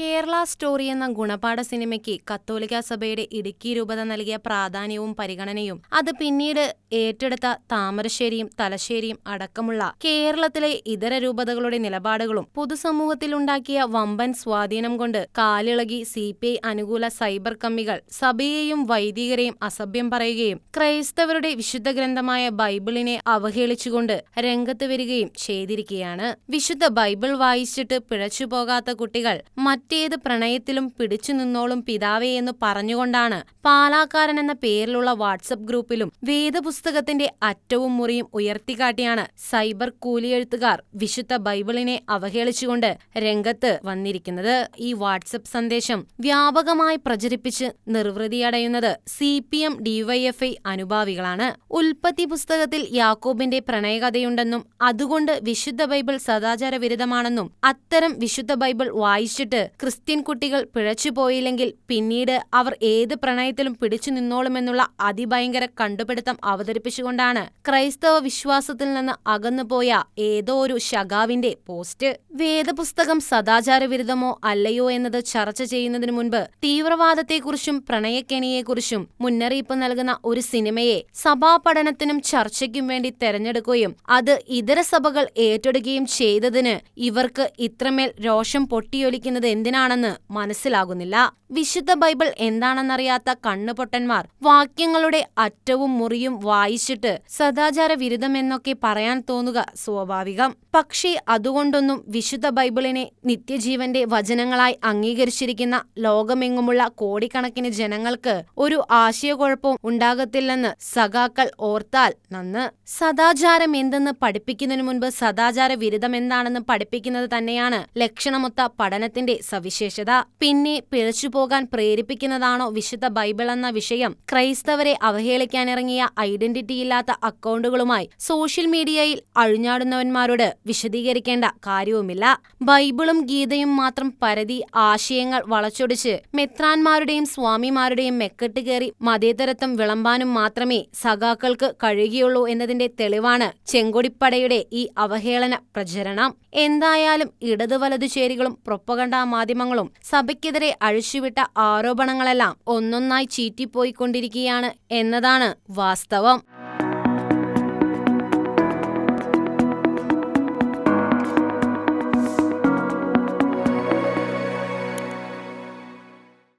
Kerala story എന്ന ഗുണപാഠ സിനിമയ്ക്ക് കത്തോലിക്ക സഭയുടെ ഇടുക്കി രൂപത നൽകിയ പ്രാധാന്യവും പരിഗണനയും അത് പിന്നീട് ഏറ്റെടുത്ത താമരശ്ശേരിയും തലശ്ശേരിയും അടക്കമുള്ള കേരളത്തിലെ ഇതര രൂപതകളുടെ നിലപാടുകളും പൊതുസമൂഹത്തിലുണ്ടാക്കിയ വമ്പൻ സ്വാധീനം കൊണ്ട് കാലിളകി സി അനുകൂല സൈബർ കമ്മികൾ സഭയെയും വൈദികരെയും അസഭ്യം പറയുകയും ക്രൈസ്തവരുടെ വിശുദ്ധ ഗ്രന്ഥമായ ബൈബിളിനെ അവഹേളിച്ചുകൊണ്ട് രംഗത്ത് വരികയും ചെയ്തിരിക്കുകയാണ് വിശുദ്ധ ബൈബിൾ വായിച്ചിട്ട് പിഴച്ചുപോകാത്ത കുട്ടികൾ മറ്റേത് പ്രണയത്തിലും പിടിച്ചു നിന്നോളും പിതാവേ എന്ന് പറഞ്ഞുകൊണ്ടാണ് പാലാക്കാരൻ എന്ന പേരിലുള്ള വാട്സപ്പ് ഗ്രൂപ്പിലും വേദപുസ്തകത്തിന്റെ അറ്റവും മുറിയും ഉയർത്തിക്കാട്ടിയാണ് സൈബർ കൂലിയെഴുത്തുകാർ വിശുദ്ധ ബൈബിളിനെ അവഹേളിച്ചുകൊണ്ട് രംഗത്ത് വന്നിരിക്കുന്നത്. ഈ വാട്സപ്പ് സന്ദേശം വ്യാപകമായി പ്രചരിപ്പിച്ച് നിർവൃതിയടയുന്നത് സി പി എം ഡിവൈഎഫ്ഐ അനുഭാവികളാണ്. ഉൽപ്പത്തി പുസ്തകത്തിൽ യാക്കോബിന്റെ പ്രണയകഥയുണ്ടെന്നും അതുകൊണ്ട് വിശുദ്ധ ബൈബിൾ സദാചാര വിരുദ്ധമാണെന്നും അത്തരം വിശുദ്ധ ബൈബിൾ വായിച്ചിട്ട് ക്രിസ്ത്യൻ കുട്ടികൾ പിഴച്ചുപോയില്ലെങ്കിൽ പിന്നീട് അവർ ഏത് പ്രണയത്തിലും പിടിച്ചു നിന്നോളുമെന്നുള്ള അതിഭയങ്കര കണ്ടുപിടുത്തം അവതരിപ്പിച്ചുകൊണ്ടാണ് ക്രൈസ്തവ വിശ്വാസത്തിൽ നിന്ന് അകന്നുപോയ ഏതോ ഒരു ശകാവിന്റെ പോസ്റ്റ്. വേദപുസ്തകം സദാചാര വിരുദ്ധമോ അല്ലയോ എന്നത് ചർച്ച ചെയ്യുന്നതിനു മുൻപ് തീവ്രവാദത്തെക്കുറിച്ചും പ്രണയക്കെണിയെക്കുറിച്ചും മുന്നറിയിപ്പ് നൽകുന്ന ഒരു സിനിമയെ സഭാപഠനത്തിനും ചർച്ചയ്ക്കും വേണ്ടി തെരഞ്ഞെടുക്കുകയും അത് ഇതര സഭകൾ ഏറ്റെടുക്കുകയും ചെയ്തതിന് ഇവർക്ക് ഇത്രമേൽ രോഷം പൊട്ടിയൊലിക്കുന്നത് എന്തിനാണെന്ന് മനസ്സിലാകുന്നില്ല. വിശുദ്ധ ബൈബിൾ എന്താണെന്നറിയാത്ത കണ്ണുപൊട്ടന്മാർ വാക്യങ്ങളുടെ അറ്റവും മുറിയും വായിച്ചിട്ട് സദാചാര വിരുദ്ധമെന്നൊക്കെ പറയാൻ തോന്നുക സ്വാഭാവികം. പക്ഷേ അതുകൊണ്ടൊന്നും വിശുദ്ധ ബൈബിളിനെ നിത്യജീവന്റെ വചനങ്ങളായി അംഗീകരിച്ചിരിക്കുന്ന ലോകമെങ്ങുമുള്ള കോടിക്കണക്കിന് ജനങ്ങൾക്ക് ഒരു ആശയക്കുഴപ്പവും ഉണ്ടാകത്തില്ലെന്ന് സഖാക്കൾ ഓർത്താൽ നന്ന്. സദാചാരം എന്തെന്ന് പഠിപ്പിക്കുന്നതിനു മുൻപ് സദാചാര വിരുദ്ധം എന്താണെന്ന് പഠിപ്പിക്കുന്നത് തന്നെയാണ് ലക്ഷണമൊത്ത പഠനത്തിന്റെ സവിശേഷത. പിന്നെ പിഴച്ചുപോകാൻ പ്രേരിപ്പിക്കുന്നതാണോ വിശുദ്ധ ബൈബിൾ എന്ന വിഷയം? ക്രൈസ്തവരെ അവഹേളിക്കാനിറങ്ങിയ ഐഡന്റിറ്റിയില്ലാത്ത അക്കൗണ്ടുകളുമായി സോഷ്യൽ മീഡിയയിൽ അഴിഞ്ഞാടുന്നവന്മാരോട് വിശദീകരിക്കേണ്ട കാര്യവുമില്ല. ബൈബിളും ഗീതയും മാത്രം പരതി ആശയങ്ങൾ വളച്ചൊടിച്ച് മെത്രാന്മാരുടെയും സ്വാമിമാരുടെയും മെക്കെട്ട് കയറി മതേതരത്വം വിളമ്പാനും മാത്രമേ സഖാക്കൾക്ക് കഴിയുകയുള്ളൂ എന്നതിന്റെ തെളിവാണ് ചെങ്കൊടിപ്പടയുടെ ഈ അവഹേളന പ്രചരണം. എന്തായാലും ഇടതു വലതു ചേരികളും പ്രൊപ്പകണ്ട മാധ്യമങ്ങളും സഭയ്ക്കെതിരെ അഴിച്ചുവിട്ട ആരോപണങ്ങളെല്ലാം ഒന്നൊന്നായി ചീറ്റിപ്പോയിക്കൊണ്ടിരിക്കുകയാണ് എന്നതാണ് വാസ്തവം.